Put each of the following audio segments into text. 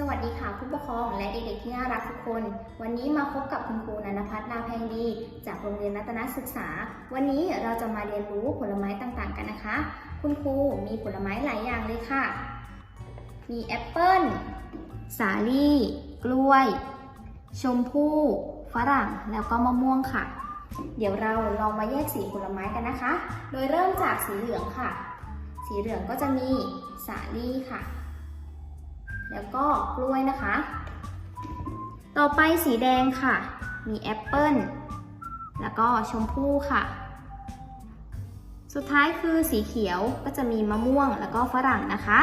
สวัสดีค่ะผู้ปกครองและเด็กๆที่น่ารักทุกคน วันนี้มาพบกับคุณครูนันพัฒน์นาแพงดี จากโรงเรียนรัตนศึกษา วันนี้เราจะมาเรียนรู้ผลไม้ต่างๆกันนะคะ คุณครูมีผลไม้หลายอย่างเลยค่ะ มีแอปเปิ้ล สาลี่ กล้วย ชมพู่ฝรั่งแล้วก็มะม่วงค่ะ เดี๋ยวเราลองมาแยกสีผลไม้กันนะคะ โดยเริ่มจากสีเหลืองค่ะ สีเหลืองก็จะมีสาลี่ค่ะ แล้วก็กล้วยนะคะ ต่อไปสีแดงค่ะ มีแอปเปิ้ลแล้วก็ชมพู่ค่ะ สุดท้ายคือสีเขียวก็จะมีมะม่วงแล้วก็ฝรั่งนะคะ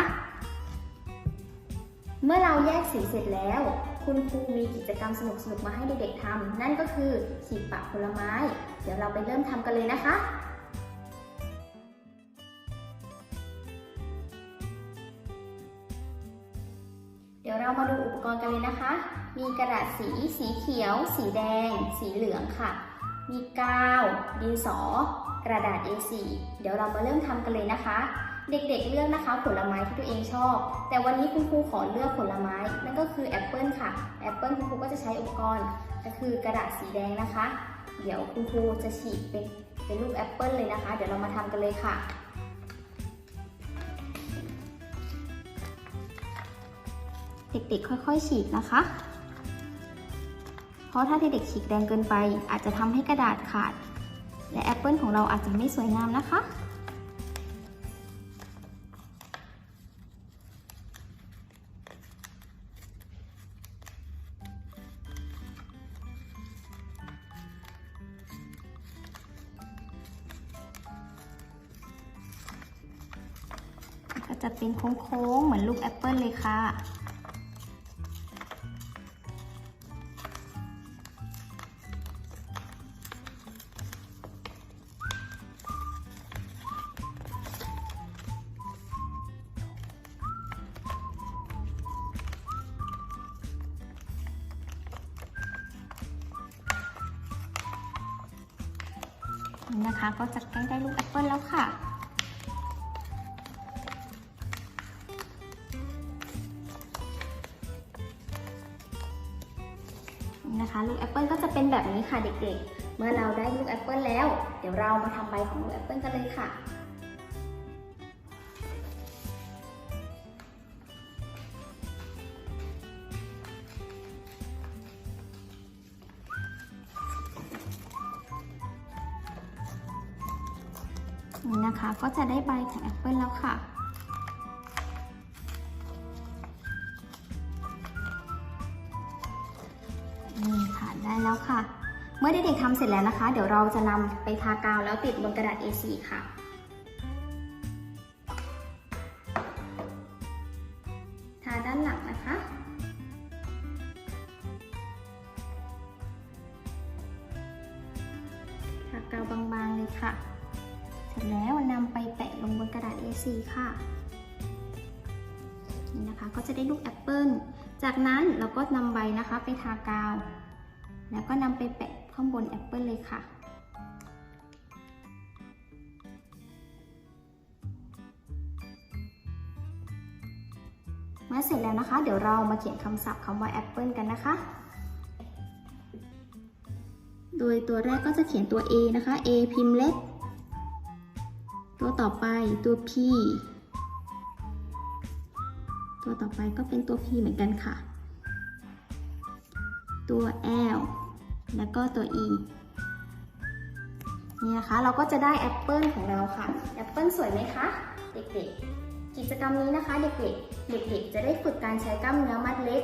เมื่อเราแยกสีเสร็จแล้ว คุณครูมีกิจกรรมสนุกๆมาให้เด็กๆทำนั่นก็คือขีดปากผลไม้ เดี๋ยวเราไปเริ่มทำกันเลยนะคะ เรามาดูอุปกรณ์กันเลยนะคะ มีกระดาษสี สีเขียว สีแดง สีเหลืองค่ะ มีกาว ดินสอ กระดาษ A4 เดี๋ยวเรามาเริ่มทำกันเลยนะคะ เด็กๆเลือกนะคะ ผลไม้ที่ตัวเองชอบ แต่วันนี้คุณครูขอเลือกผลไม้ นั่นก็คือแอปเปิลค่ะ แอปเปิลคุณครูก็จะใช้อุปกรณ์ ก็คือกระดาษสีแดงนะคะ เดี๋ยวคุณครูจะฉีกเป็นเป็นรูปแอปเปิลเลยนะคะ เดี๋ยวเรามาทำกันเลยค่ะ เด็กๆค่อยๆฉีกนะคะ เพราะถ้าเด็กๆฉีกแรงเกินไป อาจจะทำให้กระดาษขาด และแอปเปิลของเราอาจจะไม่สวยงามนะคะก็จะเป็นโค้งๆ เหมือนลูกแอปเปิลเลยค่ะ นี่นะคะ ก็จะใกล้ได้ลูกแอปเปิลแล้วค่ะ นะคะลูกแอปเปิลก็จะเป็นแบบนี้ค่ะเด็กๆ เมื่อเราได้ลูกแอปเปิลแล้ว เดี๋ยวเรามาทำใบของลูกแอปเปิลกันเลยค่ะ นี่นะคะ ก็จะได้ใบของแอปเปิลแล้วค่ะ นี่ค่ะ ได้แล้วค่ะ เมื่อเด็กๆทำเสร็จแล้วนะคะ เดี๋ยวเราจะนำไปทากาวแล้วติดบนกระดาษ A4 ค่ะทาด้านหลังนะคะทากาวบางๆเลยค่ะ เสร็จแล้วนำไปแปะลงบนกระดาษ A4 ค่ะนี่นะคะก็จะได้ลูกแอปเปิลจากนั้นเราก็นำใบนะคะไปทากาว แล้วก็นำไปแปะข้างบนแอปเปิลเลยค่ะเมื่อเสร็จแล้วนะคะ เดี๋ยวเรามาเขียนคำศัพท์คำว่าแอปเปิลกันนะคะ โดยตัวแรกก็จะเขียนตัว A นะคะ A พิมพ์เล็ก ตัวต่อไปตัว P ตัวต่อไปก็เป็นตัว P เหมือนกันค่ะ ตัว L แล้วก็ตัว E นี่นะคะเราก็จะได้แอปเปิลของเราค่ะ แอปเปิลสวยไหมคะเด็กๆ กิจกรรมนี้นะคะเด็กๆ เด็กๆ จะได้ฝึกการใช้กล้ามเนื้อมัดเล็ก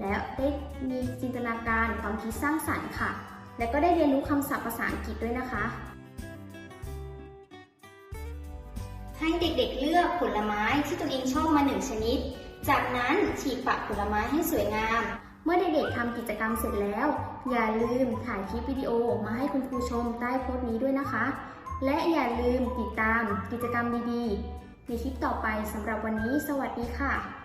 และได้มีจินตนาการความคิดสร้างสรรค์ค่ะ และก็ได้เรียนรู้คำศัพท์ภาษาอังกฤษด้วยนะคะ ให้เด็กๆเลือกผลไม้ที่ตัวเองชอบมาหนึ่งชนิด จากนั้นฉีกปาผลไม้ให้สวยงาม เมื่อเด็กๆทำกิจกรรมเสร็จแล้ว อย่าลืมถ่ายคลิปวิดีโอมาให้คุณครูชมใต้โพสต์นี้ด้วยนะคะ และอย่าลืมติดตามกิจกรรมดีๆในคลิปต่อไปสำหรับวันนี้ สวัสดีค่ะ